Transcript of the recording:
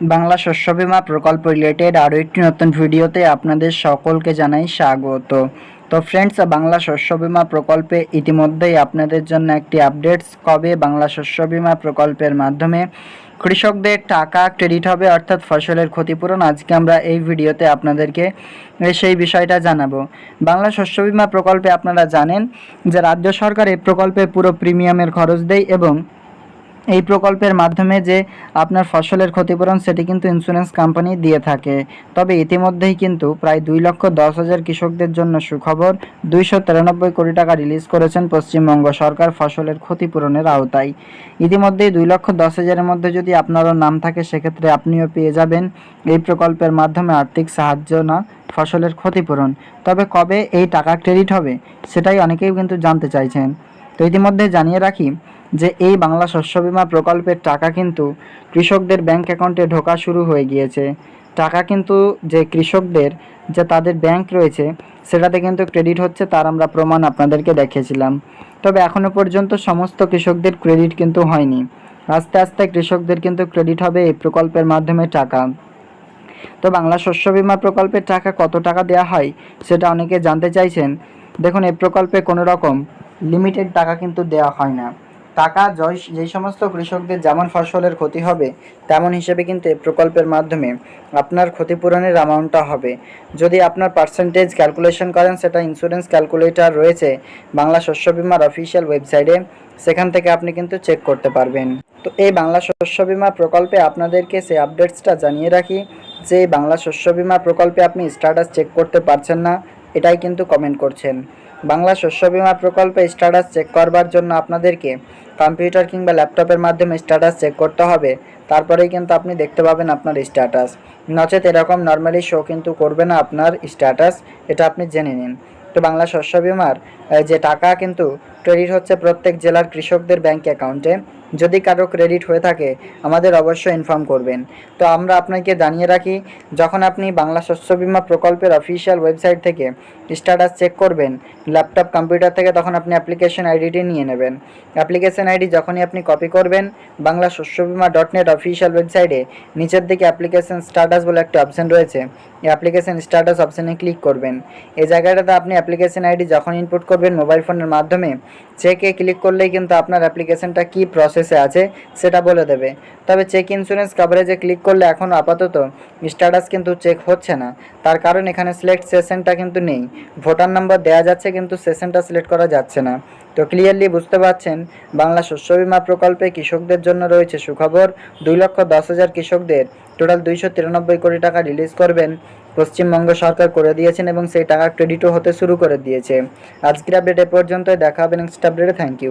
বাংলা শস্য বীমা প্রকল্প রিলেটেড আরও একটি নতুন ভিডিওতে আপনাদের সকলকে জানাই স্বাগত। তো ফ্রেন্ডস বাংলা শস্য বীমা প্রকল্পে ইতিমধ্যেই আপনাদের জন্য একটি আপডেটস কবে বাংলা শস্য বীমা প্রকল্পের মাধ্যমে কৃষকদের টাকা ক্রেডিট হবে অর্থাৎ ফসলের ক্ষতিপূরণ আজকে আমরা এই ভিডিওতে আপনাদেরকে সেই বিষয়টা জানাব। বাংলা শস্য বীমা প্রকল্পে আপনারা জানেন যে রাজ্য সরকার এই প্রকল্পে পুরো প্রিমিয়ামের খরচ দেয় এবং এই প্রকল্পের মাধ্যমে যে আপনার ফসলের ক্ষতিপূরণ সেটি কিন্তু ইন্স্যুরেন্স কোম্পানি দিয়ে থাকে। তবে ইতিমধ্যেই কিন্তু প্রায় দুই লক্ষ দশ হাজার কৃষকদের জন্য সুখবর, দুইশো তিরানব্বই কোটি টাকা রিলিজ করেছেন পশ্চিমবঙ্গ সরকার ফসলের ক্ষতিপূরণের আওতায়। ইতিমধ্যেই দুই লক্ষ দশ হাজারের মধ্যে যদি আপনারও নাম থাকে, সেক্ষেত্রে আপনিও পেয়ে যাবেন এই প্রকল্পের মাধ্যমে আর্থিক সাহায্য না, ফসলের ক্ষতিপূরণ। তবে কবে এই টাকা ক্রেডিট হবে, সেটাই অনেকেই কিন্তু জানতে চাইছেন। তো ইতিমধ্যে জানিয়ে রাখি যে এই বাংলা শস্য বিমা প্রকল্পের টাকা কিন্তু কৃষকদের ব্যাংক অ্যাকাউন্টে ঢোকা শুরু হয়ে গিয়েছে। টাকা কিন্তু যে কৃষকদের, যে তাদের ব্যাংক রয়েছে, সেটাতে কিন্তু ক্রেডিট হচ্ছে, তার আমরা প্রমাণ আপনাদেরকে দেখিয়েছিলাম। তবে এখনও পর্যন্ত সমস্ত কৃষকদের ক্রেডিট কিন্তু হয়নি। আস্তে আস্তে কৃষকদের কিন্তু ক্রেডিট হবে এই প্রকল্পের মাধ্যমে টাকা। তো বাংলা শস্য বিমা প্রকল্পের টাকা কত টাকা দেওয়া হয়, সেটা অনেকে জানতে চাইছেন। দেখুন, এই প্রকল্পে কোনো রকম লিমিটেড টাকা কিন্তু দেওয়া হয় না। টাকা, জয় যেই সমস্ত কৃষকদের যেমন ফসলের ক্ষতি হবে, তেমন হিসেবে কিন্তু এই প্রকল্পের মাধ্যমে আপনার ক্ষতিপূরণের অ্যামাউন্টটা হবে। যদি আপনার পার্সেন্টেজ ক্যালকুলেশন করেন, সেটা ইন্স্যুরেন্স ক্যালকুলেটর রয়েছে, বাংলা শস্য বীমার অফিসিয়াল ওয়েবসাইটে সেখান থেকে আপনি কিন্তু চেক করতে পারবেন। তো এই বাংলা শস্য বীমা প্রকল্পে আপনাদেরকে সেই আপডেটসটা জানিয়ে রাখি, যে বাংলা শস্য বীমা প্রকল্পে আপনি স্ট্যাটাস চেক করতে পারছেন না, এটাই কিন্তু কমেন্ট করছেন। বাংলা শস্য বীমা প্রকল্পে স্ট্যাটাস চেক করবার জন্য আপনাদেরকে কম্পিউটার কিংবা ল্যাপটপের মাধ্যমে স্ট্যাটাস চেক করতে হবে। তারপরেই কিন্তু আপনি দেখতে পাবেন আপনার স্ট্যাটাস নচেত এরকম নর্মালি শো কিন্তু করবে না আপনার স্ট্যাটাস এটা আপনি জেনে নিন। তো বাংলা শস্য বীমার যে টাকা কিন্তু ক্রেডিট হচ্ছে প্রত্যেক জেলার কৃষকদের ব্যাংক অ্যাকাউন্টে যদি কারও ক্রেডিট হয়ে থাকে, আমাদের অবশ্যই ইনফর্ম করবেন। তো আমরা আপনাকে জানিয়ে রাখি, যখন আপনি বাংলা শস্য বিমা প্রকল্পের অফিসিয়াল ওয়েবসাইট থেকে স্ট্যাটাস চেক করবেন ল্যাপটপ কম্পিউটার থেকে তখন আপনি অ্যাপ্লিকেশন আইডিটি নিয়ে নেবেন। অ্যাপ্লিকেশন আইডি যখনই আপনি কপি করবেন, বাংলা শস্য বিমা ডট নেট অফিসিয়াল ওয়েবসাইটে নিচের দিকে অ্যাপ্লিকেশন স্ট্যাটাস বলে একটা অপশন রয়েছে। এই অ্যাপ্লিকেশন স্ট্যাটাস অপশানে ক্লিক করবেন। এই জায়গাটাতে আপনি অ্যাপ্লিকেশন আইডি যখন ইনপুট করবেন মোবাইল ফোনের মাধ্যমে চেকে ক্লিক করলেই কিন্তু আপনার অ্যাপ্লিকেশনটা কী প্রসেসে আছে, সেটা বলে দেবে। তবে চেক ইন্স্যুরেন্স কভারেজে ক্লিক করলে এখন আপাতত স্ট্যাটাস কিন্তু চেক হচ্ছে না। তার কারণ এখানে সিলেক্ট সেশনটা কিন্তু নেই। ভোটার নাম্বার দেওয়া যাচ্ছে কিন্তু সেশনটা সিলেক্ট করা যাচ্ছে না। তো ক্লিয়ারলি বুঝতে পারছেন, বাংলা শস্য বীমা প্রকল্পে কৃষকদের জন্য রয়েছে সুখবর। দুই লক্ষ দশ হাজার কৃষকদের টোটাল দুইশো তিরানব্বই কোটি টাকা রিলিজ করবেন। পশ্চিমবঙ্গ সরকার করে দিয়েছেন এবং সেই টাকা ক্রেডিটও হতে শুরু করে দিয়েছে। আজকের আপডেট এ পর্যন্তই। দেখা হবে নেক্সট আপডেটে থ্যাংক ইউ